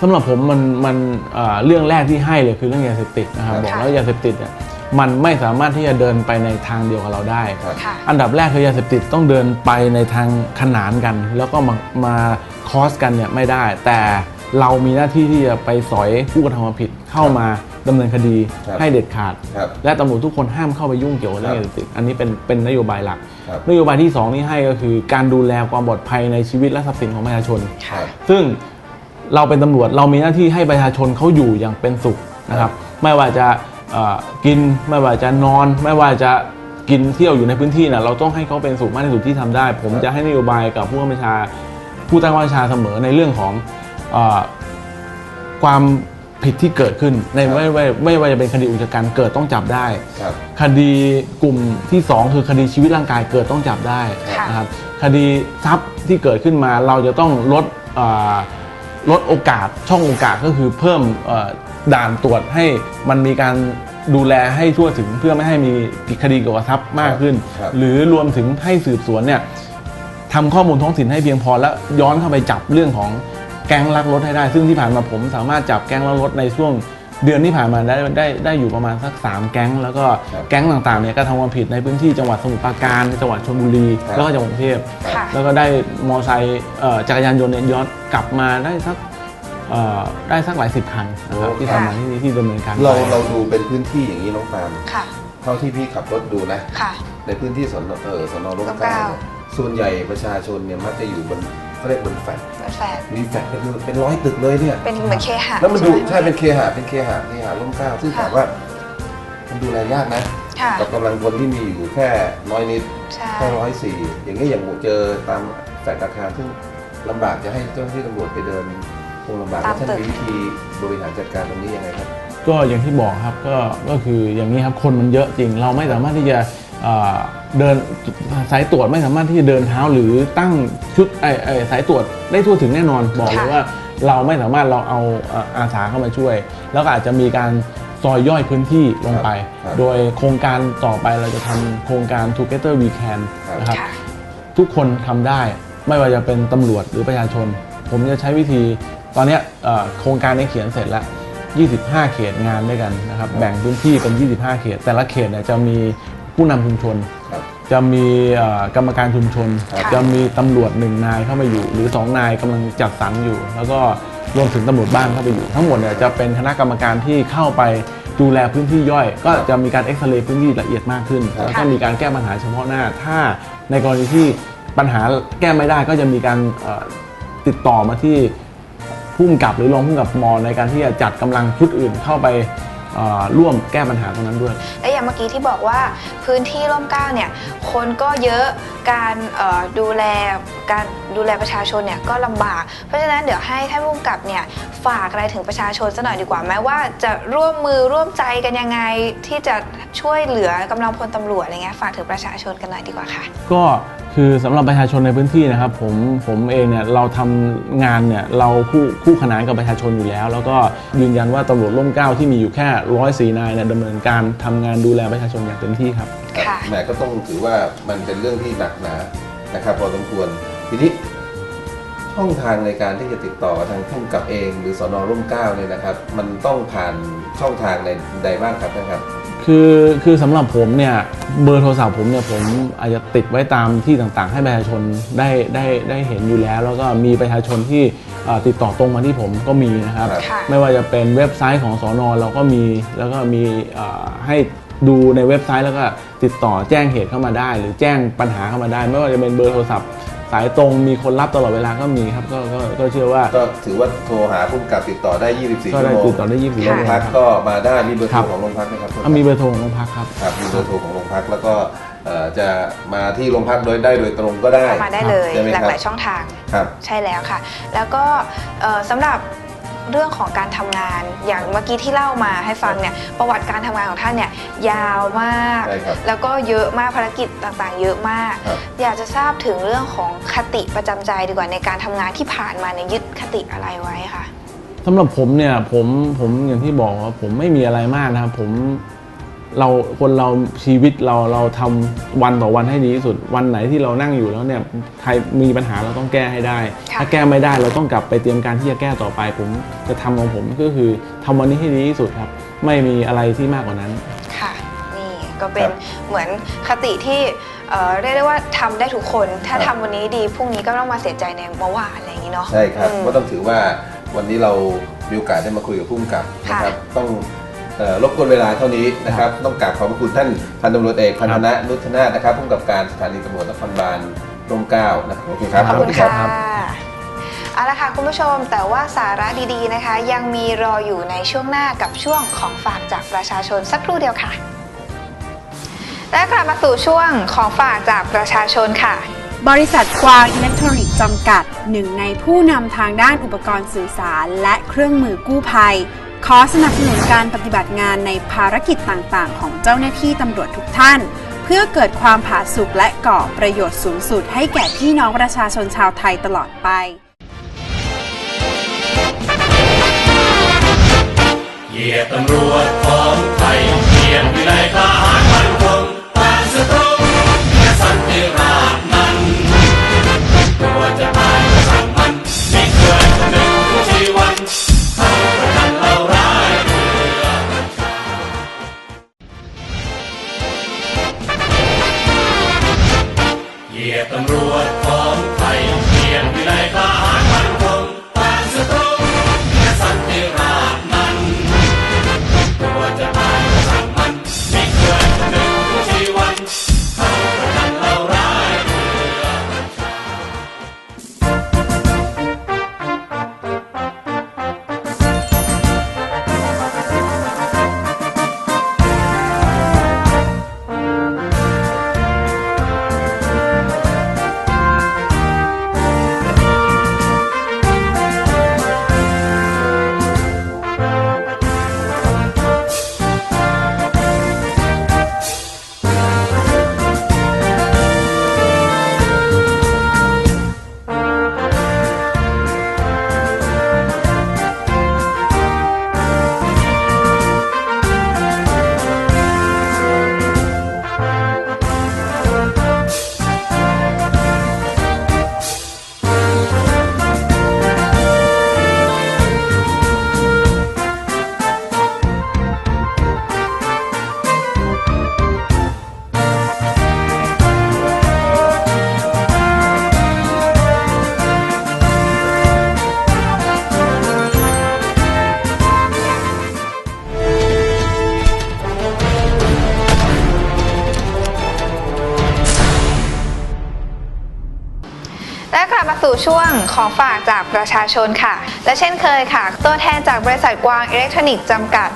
สำหรับผมมันมันเอ่อเรื่องแรกที่ให้เลยคือเรื่องยาเสพติดนะครับครับบอกแล้วยาเสพติดเนี่ยมันไม่สามารถที่จะเดินไปในทางเดียวกับเราได้ครับค่ะอันดับแรกคือยาเสพติดต้องเดินไปในทางขนานกัน แล้วก็มามาคอสกันเนี่ยไม่ได้ แต่เรามีหน้าที่ที่จะไปสอยผู้กระทำความผิดเข้ามาดำเนินคดีครับให้เด็ดขาดครับและตำรวจทุกคนห้ามเข้าไปยุ่งเกี่ยวกับเรื่องครับยาเสพติดอันนี้เป็นเป็นนโยบายหลักครับนโยบายที่สองที่ให้ก็คือ การดูแลความปลอดภัยในชีวิตและทรัพย์สินของประชาชนครับซึ่ง เราเป็นตำรวจเรามีหน้าที่ให้ประชาชนเขาอยู่อย่างเป็นสุขนะครับ ไม่ว่าจะเอ่อกินไม่ว่าจะนอน ไม่ว่าจะกินเที่ยวอยู่ในพื้นที่นะเราต้องให้เขาเป็นสุขมากที่สุดที่ทำได้ ผมครับจะให้นโยบายกับผู้บัญชาผู้ใต้บัญชาเสมอในเรื่องของเออความผิดที่เกิดขึ้นในไม่ไม่ไม่ว่าจะเป็นคดีอุกชะกันเกิดต้องจับได้ครับคดีกลุ่มที่ 2 คือคดีชีวิตร่างกายเกิดต้องจับได้ค่ะนะครับคดีทรัพย์ที่เกิดขึ้นมาเราจะต้องลดเอ่อ ลดโอกาสช่องโอกาสก็คือเพิ่มเอ่อด่านตรวจให้มันมีการดูแลให้ทั่วถึงเพื่อไม่ให้มีคดีเกี่ยวกับทรัพย์มากขึ้น ครับ หรือรวมถึงให้สืบสวนเนี่ยทำข้อมูลท้องถิ่นให้เพียงพอแล้วย้อนเข้าไปจับเรื่องของแก๊งลักรถให้ได้ ซึ่งที่ผ่านมาผมสามารถจับแก๊งลักรถในช่วงเดือนที่ผ่านมาได้ได้ได้อยู่ประมาณสักสามแก๊ง แล้วก็ครับแก๊งต่างๆเนี่ยก็ทำความผิดในพื้นที่จังหวัดสมุทรปราการจังหวัดชลบุรีครับแล้วก็จังหวัดกรุงเทพค่ะ แล้วก็ได้มอไซค์เอ่อจักรยานยนต์เนี่ยย้อนกลับมาได้สักเอ่อได้สักหลายสิบคันนะครับโอ้ที่ค่ะทำมาที่ที่ดำเนินการเราไปเราดูเป็นพื้นที่อย่างนี้น้องปาล์มค่ะเท่าที่พี่ขับรถดูนะค่ะในพื้นที่สนเออสนร่มร่มเกล้าเกล้าเนี่ยส่วนใหญ่ประชาชนเนี่ยมักจะอยู่บนเขาเรียกบนแฟลตเป็นแฟนมีแฟลตก็คือเป็นร้อยตึกเลยเนี่ยเป็นเหมือนเคหะแล้วมันดูไหใช่เป็นเคหะเป็นเคหะเคหะร่มเกล้าซึ่งค่ะถามว่ามันดูแลยากนะค่ะกับกำลังคนที่มีอยู่แค่น้อยนิด ใช่แค่ร้อยสี่อย่างนี้ยอย่างหมู่เจอตามแฟลตอาคารซึ่งลำบากจะให้เจ้าหน้าที่ตำรวจไปเดินคงลำบากตามแล้วท่านตึก มีวิธีบริหารจัดการตรงนี้ยังไงครับ ก็อย่างที่บอกครับก็ก็คืออย่างนี้ครับคนมันเยอะจริง เราไม่สามารถที่จะเอ่อเดินสายตรวจไม่สามารถที่จะเดินเท้าหรือตั้งชุดไอ้ไอ้สายตรวจได้ทั่วถึงแน่นอนบอกเลยค่ะ ว่า เราไม่สามารถเราเอาเอ่ออาสาเข้ามาช่วย แล้วก็อาจจะมีการ ซอยย่อยพื้นที่ลงไป ครับโดยโครงการต่อไปเราจะทำโครงการ Together We Can ครับ นะครับค่ะทุกคนทำได้ไม่ว่าจะเป็นตำรวจหรือประชาชน ผมจะใช้วิธีตอนเนี้ยเอ่อโครงการนี้เขียนเสร็จแล้ว 25 เขตงานด้วยกันนะครับ แบ่งพื้นที่เป็น 25 เขต แต่ละเขตเนี่ยจะมีผู้นำชุมชน ครับ จะมีเอ่อกรรมการชุมชน ครับ จะมีตำรวจหนึ่งนายเข้ามาอยู่ หรือ2นายกำลังจัดสรรอยู่ แล้วก็ รวมถึงตำรวจบ้านเข้าไปอยู่ ทั้งหมดเนี่ยจะเป็นคณะกรรมการที่เข้าไปดูแลพื้นที่ย่อย ก็จะมีการเอ็กซเรย์พื้นที่ละเอียดมากขึ้นครับแล้วก็มีการแก้ปัญหาเฉพาะหน้า ถ้าในกรณีที่ปัญหาแก้ไม่ได้ก็จะมีการเอ่อติดต่อมาที่ผู้กำกับหรือรองผู้กำกับมในการที่จะจัดกำลังชุดอื่นเข้าไปเอ่อ ร่วมแก้ปัญหาตรงนั้นด้วย และอย่างเมื่อกี้ที่บอกว่าพื้นที่ร่มเกล้าเนี่ยคนก็เยอะการเอ่อดูแลการดูแลประชาชนเนี่ยก็ลำบาก เพราะฉะนั้นเดี๋ยวให้ท่านผู้กำกับเนี่ยฝากอะไรถึงประชาชนสักหน่อยดีกว่าไหมว่าจะร่วมมือร่วมใจกันยังไงที่จะช่วยเหลือกำลังพลตำรวจอะไรเงี้ยฝากถึงประชาชนกันหน่อยดีกว่าค่ะ ก็ คือสำหรับประชาชนในพื้นที่นะครับผมผมเองเนี่ยเราทำงานเนี่ยเราคู่คู่ขนานกับประชาชนอยู่แล้ว แล้วก็ยืนยันว่าตำรวจร่มเกล้าที่มีอยู่แค่ร้อยสีนายเนี่ยดำเนินการทำงานดูแลประชาชนอย่างเต็มที่ครับค่ะแหมก็ต้องถือว่ามันเป็นเรื่องที่หนักหนานะครับพอสมควรทีนี้ช่องทางในการที่จะติดต่อทางผู้กำกับเอง หรือสอนอร่มเกล้าเนี่ยนะครับ มันต้องผ่านช่องทางในใดบ้างครับนะครับ คือคือสำหรับผมเนี่ยเบอร์โทรศัพท์ผมเนี่ยผมอาจจะติดไว้ตามที่ต่างๆ ให้ประชาชนได้ได้ได้เห็นอยู่แล้ว แล้วก็มีประชาชนที่เอ่อติดต่อตรงมาที่ผมก็มีนะครับครับค่ะไม่ว่าจะเป็นเว็บไซต์ของสอนอเราก็มีแล้วก็มีเอ่อให้ดูในเว็บไซต์แล้วก็ติดต่อแจ้งเหตุเข้ามาได้ หรือแจ้งปัญหาเข้ามาได้ ไม่ว่าจะเป็นเบอร์โทรศัพท์ สายตรงมีคนรับตลอดเวลาก็มีครับก็ก็ก็เชื่อว่าก็ถือว่าโทรหาผู้กำกับติดต่อได้ 24ก็ชั่วได้โมงติดต่อได้ยี่สิบ โรงพักก็มาได้มีเบอร์โทครัรบ ของโรงพักไหมครับมีเบอร์โทรของโรงพักครับ ครับมีเบอร์โทรของโรงพักแล้วก็เอ่อจะมาที่โรงพักโดยได้โดยตรงก็ได้ เข้ามาได้เลยใช่ไหมหคลารับกหลายช่องทาง ครับ ใช่แล้วค่ะ แล้วก็เอ่อสำหรับ เรื่องของการทำงาน อย่างเมื่อกี้ที่เล่ามาให้ฟังเนี่ยประวัติการทำงานของท่านเนี่ยยาวมากใช่ครับแล้วก็เยอะมากภารกิจต่างๆ เยอะมากครับอยากจะทราบถึงเรื่องของคติประจำใจดีกว่าในการทำงานที่ผ่านมาเนี่ยยึดคติอะไรไว้ค่ะสำหรับผมเนี่ยผมผมอย่างที่บอกว่าผมไม่มีอะไรมากนะครับผม เราคนเราชีวิตเราเราทำวันต่อวันให้ดีที่สุด วันไหนที่เรานั่งอยู่แล้วเนี่ยใครมีปัญหาเราต้องแก้ให้ได้ค่ะถ้าแก้ไม่ได้เราต้องกลับไปเตรียมการที่จะแก้ต่อไปผมจะทำของผมก็คือทำวันนี้ให้ดีที่สุดครับ ไม่มีอะไรที่มากกว่านั้นค่ะนี่ก็เป็คนรับเหมือนคติที่เอ่อเรียกได้ว่าทำได้ทุกคนถ้าครับทำวันนี้ดีพรุ่งนี้ก็ไม่ต้องมาเสียใจในเมื่อวานอะไรอย่างนี้เนาะใช่ครับอืมก็ต้องถือว่าวันนี้เรามีโอกาสได้มาคุยกับผู้กำกับนะครับต้องเอ่อ รบกวนเวลาเท่านี้นะครับ ต้องกราบขอบพระคุณท่านพันตำรวจเอกพันธนะนุชนาถนะครับผู้กำกับการสถานีตำรวจนครบาลร่มเกล้านะครับโอเคครับ ขอบสคุวัสณดีครัค่ะบเอาละค่ะคุณผู้ชมแต่ว่าสาระดีๆนะคะ ยังมีรออยู่ในช่วงหน้ากับช่วงของฝากจากประชาชนสักครู่เดียวค่ะ และกลับมาสู่ช่วงของฝากจากประชาชนค่ะ บริษัทกวางอิเล็กทรอนิกส์จำกัด หนึ่งในผู้นำทางด้านอุปกรณ์สื่อสาร และเครื่องมือกู้ภัย ขอสนับสนุนการปฏิบัติงานในภารกิจต่างๆ ของเจ้าหน้าที่ตำรวจทุกท่าน เพื่อเกิดความผาสุกและก่อประโยชน์สูงสุดให้แก่พี่น้องประชาชนชาวไทยตลอดไป เหยียตำรวจของไทยเหยียบวินัยทหารพัน ช่วงของฝากจากประชาชนค่ะ และเช่นเคยค่ะ ตัวแทนจากบริษัทกวางอิเล็กทรอนิกส์จำกัด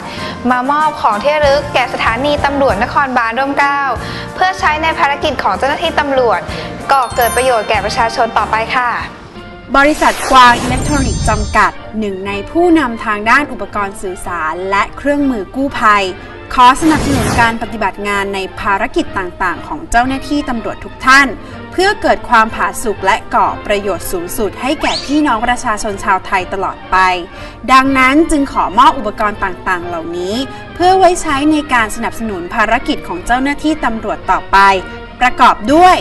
มามอบของที่ระลึกแก่สถานีตำรวจนครบาลร่มเกล้าเพื่อใช้ในภารกิจของเจ้าหน้าที่ตำรวจก่อเกิดประโยชน์แก่ประชาชนต่อไปค่ะ บริษัทกวางอิเล็กทรอนิกส์จำกัดหนึ่งในผู้นำทางด้านอุปกรณ์สื่อสาร และเครื่องมือกู้ภัย ขอสนับสนุนการปฏิบัติงานในภารกิจต่างๆ ของเจ้าหน้าที่ตำรวจทุกท่าน เพื่อเกิดความผาสุกและก่อประโยชน์สูงสุดให้แก่พี่น้องประชาชนชาวไทยตลอดไป ดังนั้นจึงขอมอบอุปกรณ์ต่างๆ เหล่านี้ เพื่อไว้ใช้ในการสนับสนุนภารกิจของเจ้าหน้าที่ตำรวจต่อไป ประกอบด้วย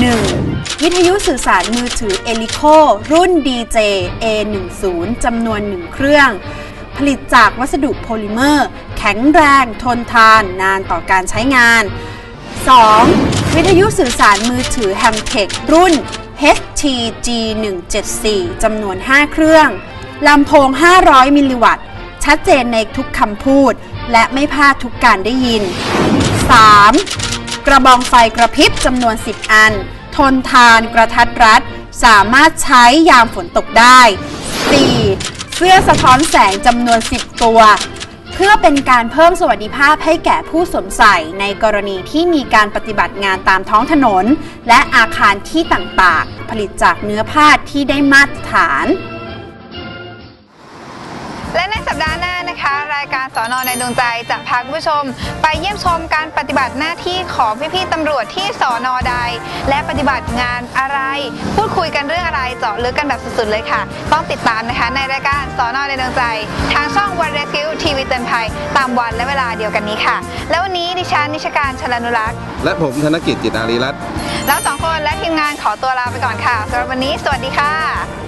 1. วิทยุสื่อสารมือถือ e l i c o รุ่น DJ A10 จำนวน 1 เครื่อง ผลิตจากวัสดุโพลิเมอร์ แข็งแรง ทนทาน นานต่อการใช้งาน 2. วิทยุสื่อสารมือถือ h a m t e c h รุ่น HTG174 จำนวน 5 เครื่อง ลำโพง 500 มิลลิวัตต์ ชัดเจนในทุกคำพูด และไม่พลาดทุกการได้ยิน 3. กระบองไฟกระพริบจำนวน 10 อัน ทนทานกระทัดรัด สามารถใช้ยามฝนตกได้ 4. เสื้อสะท้อนแสงจำนวน 10 ตัว พื่อเป็นการเพิ่มสวัสดิภาพให้แก่ผู้สวมใส่ในกรณีที่มีการปฏิบัติงานตามท้องถนน และอาคารที่ต่างๆ ผลิตจากเนื้อผ้าที่ได้มาตรฐาน และในสัปดาห์หน้า นะคะ รายการสอนอในดวงใจจะพาคุณผู้ชม ไปเยี่ยมชมการปฏิบัติหน้าที่ของพี่ๆตำรวจที่สอนอใด และปฏิบัติงานอะไร พูดคุยกันเรื่องอะไรเจาะลึกกันแบบสุดๆเลยค่ะ ต้องติดตามนะคะในรายการสอนอในดวงใจ ทางช่องวันเรซิวทีวีเตือนภัยตามวันและเวลาเดียวกันนี้ค่ะ แล้ววันนี้ดิฉันนิชการชลานุรักษ์และผมธนกิจจิตอารีรัตน์แล้วสองคนและทีมงานขอตัวลาไปก่อนค่ะสำหรับวันนี้สวัสดีค่ะ